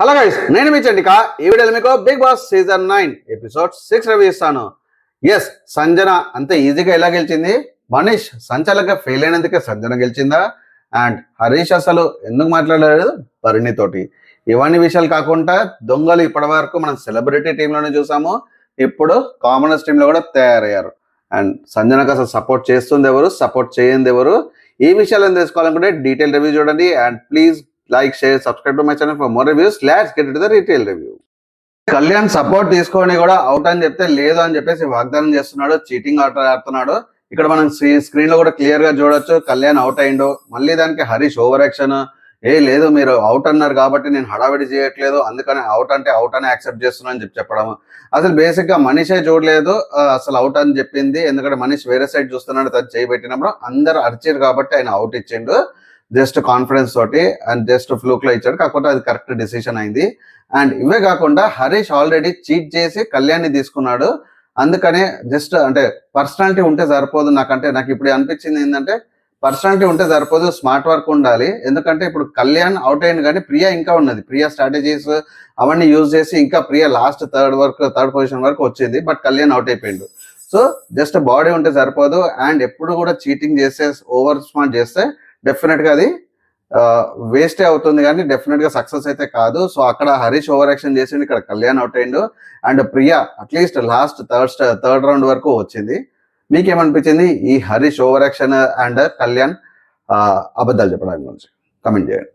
Hello guys నేను మీ చండిక. ఈ వీడియోలో మీకు big boss season nine episode six review ఇస్తాను. ఎస్ సంజన అంత ఈజీగా ఎలా గెలిచింది? మనీష్ సంచలనంగా ఫెయిల్ అయినందుకే సంజన గెలిచిందా? అండ్ హరీష్ అసలు ఎందుకు మాట్లాడలేదు? పరిణి తోటి. ఇవన్నీ విషయాలు కాకుండా దొంగలు ఇప్పటి వరకు మనం సెలబ్రిటీ టీంలోనే చూసాము. ఇప్పుడు కామనర్స్ టీంలో కూడా తయారయ్యారు. అండ్ సంజనకు అసలు సపోర్ట్ చేస్తుంది ఎవరు? సపోర్ట్ చేయంది ఎవరు? ఈ విషయాలను తెలుసుకోవాలనుకుంటే డీటెయిల్ రివ్యూ చూడండి. And please like share subscribe to my channel for more reviews. Let's get to the retail review. Kalyan support తీసుకొని కూడా అవుట్ అని చెప్తే లేదు అని చెప్పేసి వాగ్దానం చేస్తున్నాడు. చీటింగ్ ఆట ఆడుతున్నాడు. ఇక్కడ మనం స్క్రీన్లో కూడా క్లియర్గా చూడొచ్చు. కళ్యాణ్ అవుట్ అయిండు. మళ్ళీ దానికి హరీష్ ఓవర్ యాక్షన్. ఏ లేదు మీరు అవుట్ అన్నారు కాబట్టి నేను హడావిడి చేయట్లేదు. అందుకని అవుట్ అంటే అవుట్ అని యాక్సెప్ట్ చేస్తున్నా అని చెప్పి చెప్పడం. అసలు బేసిక్గా మనిషే చూడలేదు. అసలు అవుట్ అని చెప్పింది. ఎందుకంటే మనిషి వేరే సైడ్ చూస్తున్నాడు. తను చేయి పెట్టినప్పుడు అందరు అరిచారు కాబట్టి ఆయన అవుట్ ఇచ్చిండు. జస్ట్ కాన్ఫిడెన్స్ తోటి అండ్ జస్ట్ ఫ్లూక్లో ఇచ్చాడు. కాకపోతే అది కరెక్ట్ డెసిషన్ అయింది. అండ్ ఇవే కాకుండా హరీష్ ఆల్రెడీ చీట్ చేసి కళ్యాణ్ని తీసుకున్నాడు. అందుకనే జస్ట్ అంటే పర్సనాలిటీ ఉంటే సరిపోదు నాకంటే. నాకు ఇప్పుడు అనిపించింది ఏంటంటే పర్సనాలిటీ ఉంటే సరిపోదు స్మార్ట్ వర్క్ ఉండాలి. ఎందుకంటే ఇప్పుడు కళ్యాణ్ అవుట్ అయింది కానీ ప్రియా ఇంకా ఉన్నది. ప్రియా స్ట్రాటజీస్ అవన్నీ యూజ్ చేసి ఇంకా ప్రియా లాస్ట్ థర్డ్ వరకు థర్డ్ పొజిషన్ వరకు వచ్చింది. బట్ కళ్యాణ్ అవుట్ అయిపోయిండు. సో జస్ట్ బాడీ ఉంటే సరిపోదు. అండ్ ఎప్పుడు కూడా చీటింగ్ చేస్తే ఓవర్ స్మార్ట్ చేస్తే డెఫినెట్గా అది వేస్టే అవుతుంది కానీ డెఫినెట్గా సక్సెస్ అయితే కాదు. సో అక్కడ హరీష్ ఓవర్ యాక్షన్ చేసిండు ఇక్కడ కళ్యాణ్ అవుట్ అయిండు. And Priya at least last third third round వరకు వచ్చింది. మీకేమనిపించింది ఈ Harish over action and Kalyan అబద్ధాలు చెప్పడానికి గురించి? కమెంట్ చేయండి.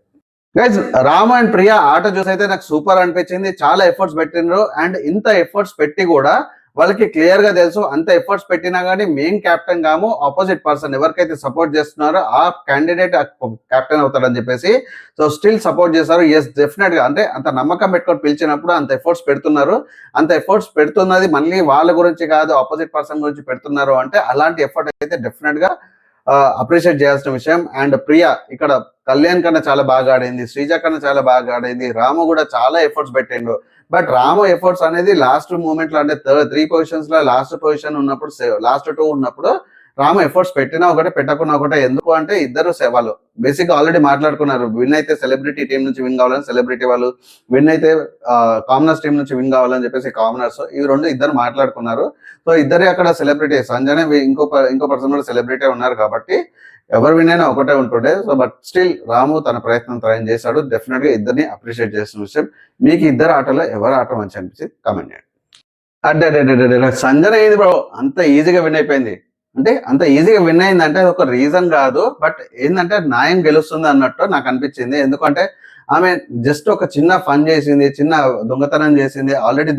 గైజ్ రామ అండ్ ప్రియా ఆట చూసి అయితే నాకు సూపర్ అనిపించింది. చాలా ఎఫర్ట్స్ పెట్టిండ్రు. అండ్ ఇంత ఎఫర్ట్స్ పెట్టి కూడా వాళ్ళకి క్లియర్గా తెలుసు అంత ఎఫర్ట్స్ పెట్టినా కానీ మేము కెప్టెన్ కాము ఆపోజిట్ పర్సన్ ఎవరికైతే సపోర్ట్ చేస్తున్నారో ఆ క్యాండిడేట్ కెప్టెన్ అవుతాడని చెప్పేసి సో స్టిల్ సపోర్ట్ చేస్తారు ఎస్ డెఫినెట్గా అంటే అంత నమ్మకం పెట్టుకొని పిలిచినప్పుడు అంత ఎఫర్ట్స్ పెడుతున్నారు. అంత ఎఫర్ట్స్ పెడుతున్నది మళ్ళీ వాళ్ళ గురించి కాదు ఆపోజిట్ పర్సన్ గురించి పెడుతున్నారు అంటే అలాంటి ఎఫర్ట్ అయితే డెఫినెట్గా అప్రిషియేట్ చేయాల్సిన విషయం. అండ్ ప్రియా ఇక్కడ కళ్యాణ్ కన్నా చాలా బాగా ఆడింది శ్రీజ కన్నా చాలా బాగా ఆడింది రాము కూడా చాలా ఎఫర్ట్స్ పెట్టిండు. బట్ రాము ఎఫర్ట్స్ అనేది లాస్ట్ మూమెంట్లో అంటే త్రీ పొజిషన్స్లో లాస్ట్ పొజిషన్ ఉన్నప్పుడు లాస్ట్ టూ ఉన్నప్పుడు రాము ఎఫర్ట్స్ పెట్టినా ఒకటే పెట్టకున్నా ఒకటే. ఎందుకు అంటే ఇద్దరు వాళ్ళు బేసిక్గా ఆల్రెడీ మాట్లాడుకున్నారు. విన్ అయితే సెలబ్రిటీ టీం నుంచి విన్ కావాలని సెలబ్రిటీ వాళ్ళు విన్ అయితే కామనర్స్ టీం నుంచి విన్ కావాలని చెప్పేసి కామనర్స్ ఈ రెండు ఇద్దరు మాట్లాడుకున్నారు. సో ఇద్దరే అక్కడ సెలబ్రిటీ. సంజనే ఇంకో ఇంకో పర్సన్ కూడా సెలబ్రిటీ ఉన్నారు కాబట్టి ఎవరు విన్ అయినా ఒకటే ఉంటుండే. సో బట్ స్టిల్ రాము తన ప్రయత్నం తరం చేశాడు. డెఫినెట్గా ఇద్దరిని అప్రిషియేట్ చేసిన విషయం. మీకు ఇద్దరు ఆటలో ఎవరు ఆట మంచి అనిపించి కామెంట్ చేయండి. అడ్డే అడ్డే, అడ్డే, సంజన అయింది బ్రో అంత ఈజీగా విన్ అయిపోయింది అంటే అంత ఈజీగా విన్ అయింది అంటే అది ఒక రీజన్ కాదు బట్ ఏంటంటే న్యాయం గెలుస్తుంది అన్నట్టు నాకు అనిపించింది. ఎందుకంటే ఆమె జస్ట్ ఒక చిన్న ఫన్ చేసింది చిన్న దొంగతనం చేసింది. ఆల్రెడీ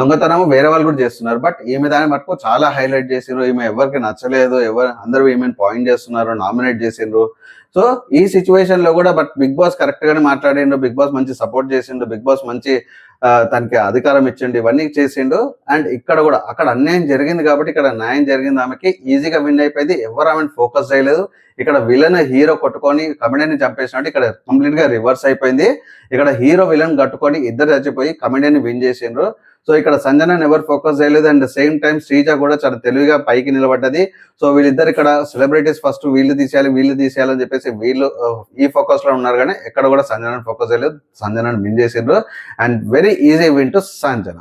దొంగతనం వేరే వాళ్ళు కూడా చేస్తున్నారు. బట్ ఈమె దాని మటుకు చాలా హైలైట్ చేసిండ్రు. ఈమె ఎవరికి నచ్చలేదు. ఎవరు అందరూ ఈమెను పాయింట్ చేస్తున్నారు నామినేట్ చేసిండ్రు. సో ఈ సిచ్యువేషన్లో కూడా బట్ బిగ్ బాస్ కరెక్ట్ గానే మాట్లాడిండు బిగ్ బాస్ మంచి సపోర్ట్ చేసిండు బిగ్ బాస్ మంచి తనకి అధికారం ఇచ్చిండు ఇవన్నీ చేసిండు. అండ్ ఇక్కడ కూడా అక్కడ అన్యాయం జరిగింది కాబట్టి ఇక్కడ న్యాయం జరిగింది ఆమెకి ఈజీగా విన్ అయిపోయింది. ఎవరు ఆమెను ఫోకస్ చేయలేదు. ఇక్కడ విలన్ హీరో కొట్టుకొని కమెడీని చంపేసినట్టు ఇక్కడ కంప్లీట్గా రివర్స్ అయిపోయింది. ఇక్కడ హీరో విలన్ కట్టుకొని ఇద్దరు చచ్చిపోయి కమెడీని విన్ చేసిండ్రు. సో ఇక్కడ సంజనని ఎవరు ఫోకస్ చేయలేదు. అండ్ సేమ్ టైం శ్రీజ కూడా చాలా తెలివిగా పైకి నిలబడ్డది. సో వీళ్ళిద్దరు ఇక్కడ సెలబ్రిటీస్ ఫస్ట్ వీళ్ళు తీసేయాలి వీళ్ళు తీసేయాలని చెప్పేసి వీళ్ళు ఈ ఫోకస్లో ఉన్నారు. కానీ ఎక్కడ కూడా సంజనని ఫోకస్ చేయలేదు. సంజనని విన్ చేసిండ్రు. And very easy win to Sanjana.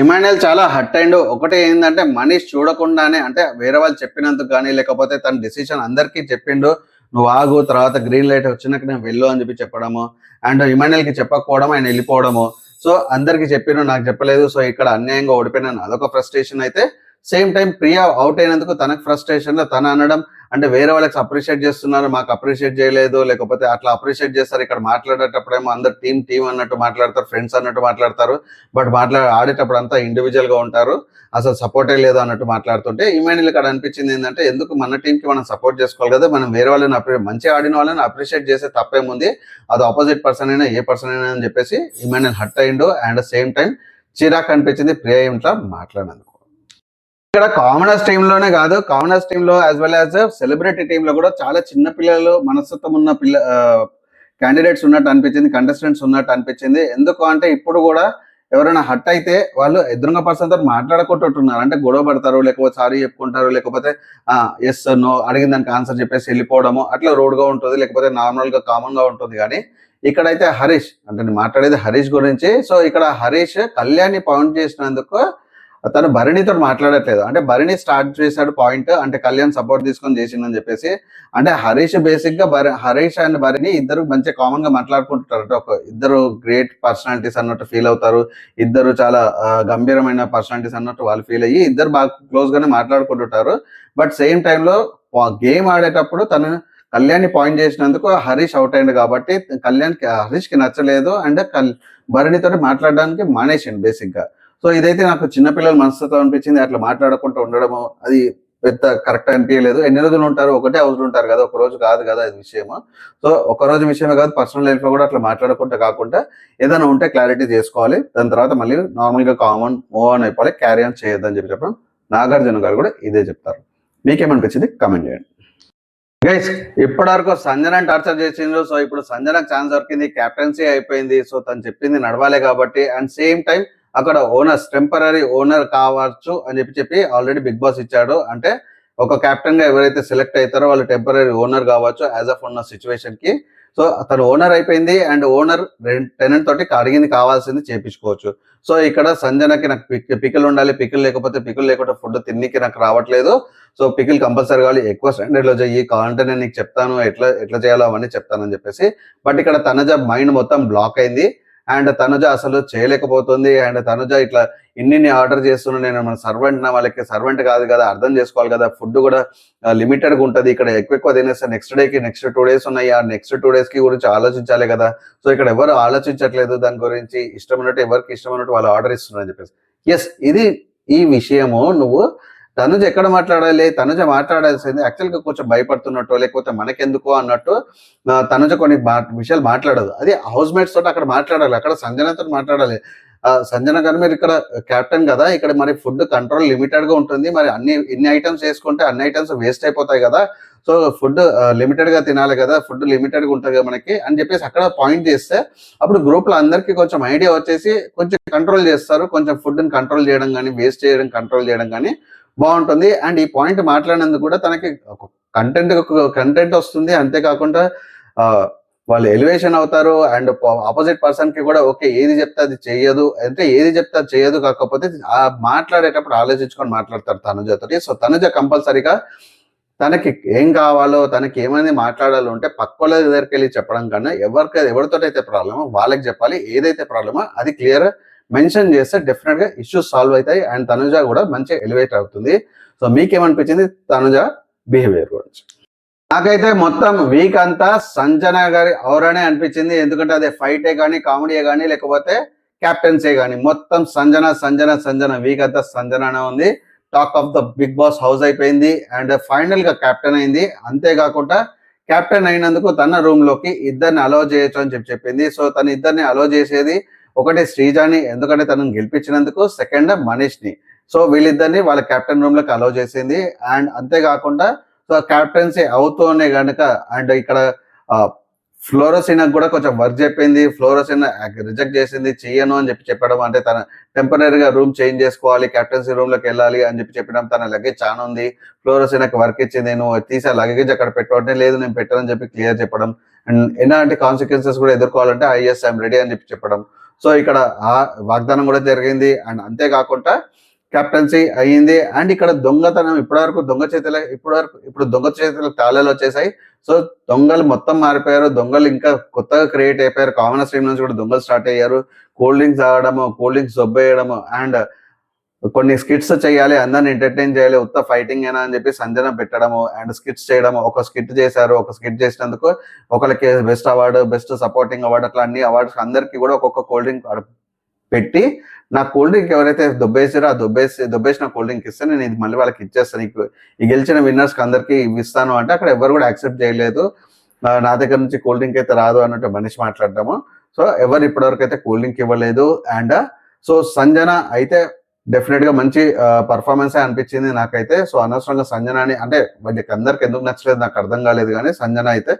Emmanuel చాలా హట్ అయిండు. ఒకటి ఏంటంటే మనీష్ చూడకుండానే అంటే వేరే వాళ్ళు చెప్పినందుకు కానీ లేకపోతే తన డెసిషన్ అందరికీ చెప్పిండు. నువ్వు ఆగు తర్వాత గ్రీన్ లైట్ వచ్చినాక నేను వెళ్ళు అని చెప్పి చెప్పడము. అండ్ ఇమాన్యుయల్కి చెప్పకపోవడం ఆయన వెళ్ళిపోవడము. సో అందరికి చెప్పిన నాకు చెప్పలేదు. సో ఇక్కడ అన్యాయంగా ఓడిపోయినాను అదొక ఫ్రస్ట్రేషన్ అయితే సేమ్ టైం ప్రియా అవుట్ అయినందుకు తనకు ఫ్రస్ట్రేషన్లో తను అనడం అంటే వేరే వాళ్ళకి అప్రిషియేట్ చేస్తున్నారు మాకు అప్రిషియేట్ చేయలేదు లేకపోతే అట్లా అప్రిషియేట్ చేస్తారు ఇక్కడ మాట్లాడేటప్పుడేమో అందరు టీం టీం అన్నట్టు మాట్లాడతారు ఫ్రెండ్స్ అన్నట్టు మాట్లాడతారు బట్ మాట్లా ఆడేటప్పుడు అంతా ఇండివిజువల్గా ఉంటారు అసలు సపోర్టే లేదు అన్నట్టు మాట్లాడుతుంటే ఇమాన్యుల్ ఇక్కడ అనిపించింది ఏంటంటే ఎందుకు మన టీం కి మనం సపోర్ట్ చేసుకోవాలి కదా మనం వేరే వాళ్ళని appre- మంచిగా ఆడిన వాళ్ళని అప్రిషియేట్ చేసే తప్పేముంది అది ఆపోజిట్ పర్సన్ అయినా ఏ పర్సన్ అయినా అని చెప్పేసి ఇమాన్యుల్ హట్ అయిండు అండ్ సేమ్ టైం చిరాక్ అనిపించింది ప్రియా ఇంట్లో మాట్లాడినందుకు. ఇక్కడ కామనర్స్ టీమ్లోనే కాదు కామనర్స్ టీమ్లో యాజ్ వెల్ యాజ్ సెలబ్రిటీ టీమ్లో కూడా చాలా చిన్న పిల్లలు మనస్తత్వం ఉన్న పిల్ల క్యాండిడేట్స్ ఉన్నట్టు అనిపించింది కంటెస్టెంట్స్ ఉన్నట్టు అనిపించింది. ఎందుకు అంటే ఇప్పుడు కూడా ఎవరైనా హట్ అయితే వాళ్ళు ఎదురుగా పర్సన్తో మాట్లాడుకుంటుంటున్నారు అంటే గొడవ పడతారు లేకపోతే సారీ చెప్పుకుంటారు లేకపోతే ఎస్ నో అడిగిన దానికి ఆన్సర్ చెప్పేసి వెళ్ళిపోవడము అట్లా రోడ్గా ఉంటుంది లేకపోతే నార్మల్గా కామన్గా ఉంటుంది. కానీ ఇక్కడైతే హరీష్ అంటే నేను మాట్లాడేది హరీష్ గురించి. సో ఇక్కడ హరీష్ కళ్యాణ్ని పాయింట్ చేసినందుకు తను భరణితో మాట్లాడట్లేదు. అంటే భరణి స్టార్ట్ చేశాడు పాయింట్ అంటే కళ్యాణ్ సపోర్ట్ తీసుకొని చేసిందని చెప్పేసి అంటే హరీష్ బేసిక్గా హరీష్ అండ్ భరణి ఇద్దరు మంచి కామన్గా మాట్లాడుకుంటుంటారు అంటే ఒక ఇద్దరు గ్రేట్ పర్సనాలిటీస్ అన్నట్టు ఫీల్ అవుతారు. ఇద్దరు చాలా గంభీరమైన పర్సనాలిటీస్ అన్నట్టు వాళ్ళు ఫీల్ అయ్యి ఇద్దరు బాగా క్లోజ్ గానే మాట్లాడుకుంటుంటారు. బట్ సేమ్ టైంలో గేమ్ ఆడేటప్పుడు తను కళ్యాణ్ పాయింట్ చేసినందుకు హరీష్ అవుట్ అయింది కాబట్టి కళ్యాణ్ హరీష్కి నచ్చలేదు. అండ్ కల్ భరణితో మాట్లాడడానికి మానేసిండు బేసిక్గా. సో ఇదైతే నాకు చిన్నపిల్లల మనసుతో అనిపించింది. అట్లా మాట్లాడకుండా ఉండడము అది పెద్ద కరెక్ట్ అనిపించలేదు. ఎన్ని రోజులు ఉంటారు? ఒకటే హౌస్ ఉంటారు కదా ఒక రోజు కాదు కదా ఇది విషయము. సో ఒక రోజు విషయమే కాదు పర్సనల్ లైఫ్లో కూడా అట్లా మాట్లాడకుండా కాకుండా ఏదైనా ఉంటే క్లారిటీ చేసుకోవాలి. దాని తర్వాత మళ్ళీ నార్మల్గా కామన్ మూవ్ ఆన్ అయిపోవాలి. క్యారీ ఆన్ చేయొద్దని చెప్పి చెప్పడం నాగార్జున గారు కూడా ఇదే చెప్తారు. మీకేమనిపించింది? కమెంట్ చేయండి. గైస్ ఇప్పటివరకు సంజన టార్చర్ చేసిండ్రు. సో ఇప్పుడు సంజనకు ఛాన్స్ దొరికింది. కెప్టెన్సీ అయిపోయింది. సో తను చెప్పింది నడవాలి కాబట్టి. అండ్ సేమ్ టైం అక్కడ ఓనర్స్ టెంపరీ ఓనర్ కావచ్చు అని చెప్పి చెప్పి ఆల్రెడీ బిగ్ బాస్ ఇచ్చాడు. అంటే ఒక కెప్టెన్గా ఎవరైతే సెలెక్ట్ అవుతారో వాళ్ళు టెంపరీ ఓనర్ కావచ్చు యాజ్ అఫ్ ఉన్న సిచ్యువేషన్కి. సో అతను ఓనర్ అయిపోయింది అండ్ ఓనర్ టెనెంట్ తోటి అడిగింది కావాల్సింది చేపించుకోవచ్చు. సో ఇక్కడ సంజనకి నాకు పిక్ పికిల్ ఉండాలి. పికిల్ లేకపోతే పికిల్ లేకుండా ఫుడ్ తిన్నికి నాకు రావట్లేదు. సో పికిల్ కంపల్సరీ కావాలి. ఎక్కువ స్టాండర్డ్లో చెయ్యి కావాలంటే నేను నీకు చెప్తాను. ఎట్లా ఎట్లా చేయాలో అవన్నీ చెప్తానని చెప్పేసి. బట్ ఇక్కడ తనజ మైండ్ మొత్తం బ్లాక్ అయింది. అండ్ తనుజ అసలు చేయలేకపోతుంది. అండ్ తనుజ ఇట్లా ఇన్ని ఆర్డర్ చేస్తున్నా నేను మన సర్వెంట్ నా వాళ్ళకి సర్వెంట్ కాదు కదా అర్థం చేసుకోవాలి కదా. ఫుడ్ కూడా లిమిటెడ్గా ఇక్కడ ఎక్కువ ఎక్కువ తినేస్తే నెక్స్ట్ డేకి నెక్స్ట్ టూ డేస్ ఉన్నాయి. ఆ నెక్స్ట్ టూ డేస్కి గురించి ఆలోచించాలి కదా. సో ఇక్కడ ఎవరు ఆలోచించట్లేదు దాని గురించి. ఇష్టమైనట్టు ఎవరికి ఇష్టమైనట్టు వాళ్ళు ఆర్డర్ ఇస్తున్నారు అని చెప్పేసి. ఎస్ ఇది ఈ విషయము నువ్వు తనుజ ఎక్కడ మాట్లాడాలి? తనుజ మాట్లాడాల్సింది యాక్చువల్గా కొంచెం భయపడుతున్నట్టు లేకపోతే మనకెందుకు అన్నట్టు తనుజ కొన్ని మా- విషయాలు మాట్లాడదు. అది హౌస్ మేట్స్ తోటి అక్కడ మాట్లాడాలి అక్కడ సంజనతో మాట్లాడాలి. ఆ, సంజన గారు మీరు ఇక్కడ కెప్టెన్ కదా ఇక్కడ మరి ఫుడ్ కంట్రోల్ లిమిటెడ్గా ఉంటుంది. మరి అన్ని ఇన్ని ఐటమ్స్ వేసుకుంటే అన్ని ఐటమ్స్ వేస్ట్ అయిపోతాయి కదా. సో ఫుడ్ లిమిటెడ్గా తినాలి కదా ఫుడ్ లిమిటెడ్గా ఉంటుంది కదా మనకి అని చెప్పేసి అక్కడ పాయింట్ చేస్తే అప్పుడు గ్రూప్లో అందరికి కొంచెం ఐడియా వచ్చేసి కొంచెం కంట్రోల్ చేస్తారు. కొంచెం ఫుడ్ని కంట్రోల్ చేయడం కానీ వేస్ట్ చేయడం కంట్రోల్ చేయడం కానీ. బాగుంటుంది. అండ్ ఈ పాయింట్ మాట్లాడినందుకు కూడా తనకి కంటెంట్ కంటెంట్ వస్తుంది. అంతేకాకుండా వాళ్ళు ఎలివేషన్ అవుతారు. అండ్ ఆపోజిట్ పర్సన్కి కూడా ఓకే ఏది చెప్తే అది చేయదు. అంటే ఏది చెప్తే అది చేయదు కాకపోతే ఆ మాట్లాడేటప్పుడు ఆలోచించుకొని మాట్లాడతారు తనుజతోటి. సో తనుజ కంపల్సరీగా తనకి ఏం కావాలో తనకి ఏమైనా మాట్లాడాలో ఉంటే పక్కల దగ్గరికి వెళ్ళి చెప్పడం కన్నా ఎవరికి ఎవరితో అయితే ప్రాబ్లమో వాళ్ళకి చెప్పాలి. ఏదైతే ప్రాబ్లమో అది క్లియర్ మెన్షన్ చేస్తే డెఫినెట్గా ఇష్యూస్ సాల్వ్ అవుతాయి అండ్ తనుజ కూడా మంచి ఎలివేట్ అవుతుంది. సో మీకేమనిపించింది తనుజ బిహేవియర్ గురించి? నాకైతే మొత్తం వీక్ అంతా సంజన గారి ఔరనే అనిపించింది. ఎందుకంటే అదే ఫైటే కానీ కామెడీయే కానీ లేకపోతే క్యాప్టెన్సీ కానీ మొత్తం సంజన సంజన సంజన. వీక్ అంతా సంజననే ఉంది. Talk of the Bigg Boss house అయిపోయింది. అండ్ ఫైనల్గా కెప్టెన్ అయింది. అంతేకాకుండా కెప్టెన్ అయినందుకు తన రూమ్లోకి ఇద్దరిని అలో చేయొచ్చు అని చెప్పి చెప్పింది. సో తను ఇద్దరిని అలో చేసేది ఒకటి శ్రీజాని ఎందుకంటే తనను గెలిపించినందుకు సెకండ్ మనీష్ని. సో వీళ్ళిద్దరిని వాళ్ళ కెప్టెన్ రూమ్లోకి అలో చేసింది. అండ్ అంతేకాకుండా సో కెప్టెన్సీ అవుతూనే కనుక అండ్ ఇక్కడ ఫ్లోరోసిన్ కూడా కొంచెం వర్క్ చెప్పింది. ఫ్లోరోసిన్ రిజెక్ట్ చేసింది. చెయ్యను అని చెప్పి చెప్పడం అంటే తన టెంపరీగా రూమ్ చేంజ్ చేసుకోవాలి కెప్టెన్సీ రూమ్లోకి వెళ్ళాలి అని చెప్పి చెప్పడం తన లగేజ్ చాలా ఉంది. ఫ్లోరోసిన్ వర్క్ ఇచ్చింది. నువ్వు తీసే లగేజ్ అక్కడ పెట్టవటే లేదు నేను పెట్టానని చెప్పి క్లియర్ చెప్పడం. అండ్ ఎలాంటి కాన్సిక్వెన్సెస్ కూడా ఎదుర్కోవాలంటే ఐఎస్ ఐఎమ్ రెడీ అని చెప్పి చెప్పడం. సో ఇక్కడ ఆ వాగ్దానం కూడా జరిగింది. అండ్ అంతేకాకుండా కెప్టెన్సీ అయ్యింది. అండ్ ఇక్కడ దొంగతనం ఇప్పటివరకు దొంగ చేతుల ఇప్పటివరకు ఇప్పుడు దొంగ చేతుల తాళాలు వచ్చేసాయి. సో దొంగలు మొత్తం మారిపోయారు. దొంగలు ఇంకా కొత్తగా క్రియేట్ అయిపోయారు. కామన్ స్ట్రీమ్ నుంచి కూడా దొంగలు స్టార్ట్ అయ్యారు. కూల్ డ్రింక్స్ తాగడము కూల్ డ్రింక్స్ దొబ్బేయడము అండ్ కొన్ని స్కిట్స్ చేయాలి అందరిని ఎంటర్టైన్ చేయాలి ఉత్త ఫైటింగ్ అయినా అని చెప్పి సంజన పెట్టడము అండ్ స్కిట్స్ చేయడము. ఒక స్కిట్ చేశారు ఒక స్కిట్ చేసినందుకు ఒకరికి best award best supporting award అట్లా అన్ని అవార్డ్స్ అందరికీ కూడా ఒక్కొక్క కూల్ డ్రింక్ పెట్టి నా కూల్ డ్రింక్ ఎవరైతే దుబ్బేసారో ఆ దుబ్బేసి దుబ్బేసిన కూల్ డ్రింక్ ఇస్తే నేను ఇది మళ్ళీ వాళ్ళకి ఇచ్చేస్తాను నీకు ఈ గెలిచిన విన్నర్స్కి అందరికీ ఇవి ఇస్తాను అంటే అక్కడ ఎవరు కూడా యాక్సెప్ట్ చేయలేదు. నా దగ్గర నుంచి కూల్ డ్రింక్ అయితే రాదు అన్నట్టు మనిషి మాట్లాడటము. సో ఎవరు ఇప్పటివరకు అయితే కూల్ డ్రింక్ ఇవ్వలేదు. అండ్ సో సంజన అయితే డెఫినెట్గా మంచి పర్ఫార్మెన్స్ అనిపించింది నాకైతే. సో అనవసరంగా సంజనాని అంటే వాళ్ళకి అందరికి ఎందుకు నచ్చలేదు నాకు అర్థం కాలేదు కానీ సంజన అయితే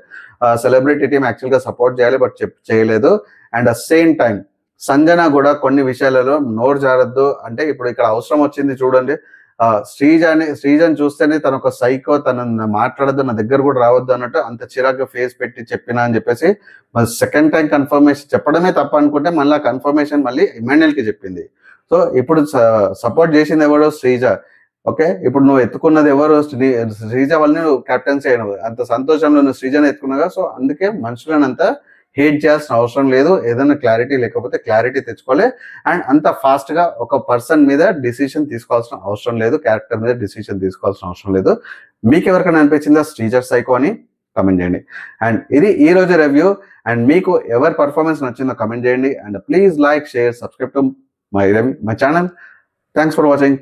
సెలబ్రిటీ టీం యాక్చువల్గా సపోర్ట్ చేయాలి బట్ చెప్ చేయలేదు. And at same time Sanjana కూడా కొన్ని విషయాలలో నోరు జారద్దు. అంటే ఇప్పుడు ఇక్కడ అవసరం వచ్చింది చూడండి. ఆ, శ్రీజ అని శ్రీజని చూస్తేనే తన ఒక సైకో తన మాట్లాడద్దు నా దగ్గర కూడా రావద్దు అన్నట్టు అంత చిరాగ్గా ఫేస్ పెట్టి చెప్పినా అని చెప్పేసి సెకండ్ టైం కన్ఫర్మేషన్ చెప్పడమే తప్ప అనుకుంటే మళ్ళీ కన్ఫర్మేషన్ మళ్ళీ ఇమాన్యుయల్కి చెప్పింది. సో ఇప్పుడు సపోర్ట్ చేసింది ఎవడో శ్రీజ. ఓకే? ఇప్పుడు నువ్వు ఎత్తుకున్నది ఎవరు? శ్రీ- శ్రీజ వల్లనే నువ్వు కెప్టెన్సీ అయినవు అంత సంతోషంలో నువ్వు శ్రీజను ఎత్తుకున్నావు సో అందుకే మనుషులను అంతా హేట్ చేయాల్సిన అవసరం లేదు. ఏదైనా క్లారిటీ లేకపోతే క్లారిటీ తెచ్చుకోవాలి. అండ్ అంత ఫాస్ట్గా ఒక పర్సన్ మీద డిసిషన్ తీసుకోవాల్సిన అవసరం లేదు. క్యారెక్టర్ మీద డిసిషన్ తీసుకోవాల్సిన అవసరం లేదు. మీకు ఎవరికైనా అనిపించిందా శ్రీజర్ సైకో అని? కమెంట్ చేయండి. అండ్ ఇది ఈ రోజు రివ్యూ అండ్ మీకు ఎవరి పర్ఫార్మెన్స్ నచ్చిందో కమెంట్ చేయండి. And please like share subscribe to my my channel thanks for watching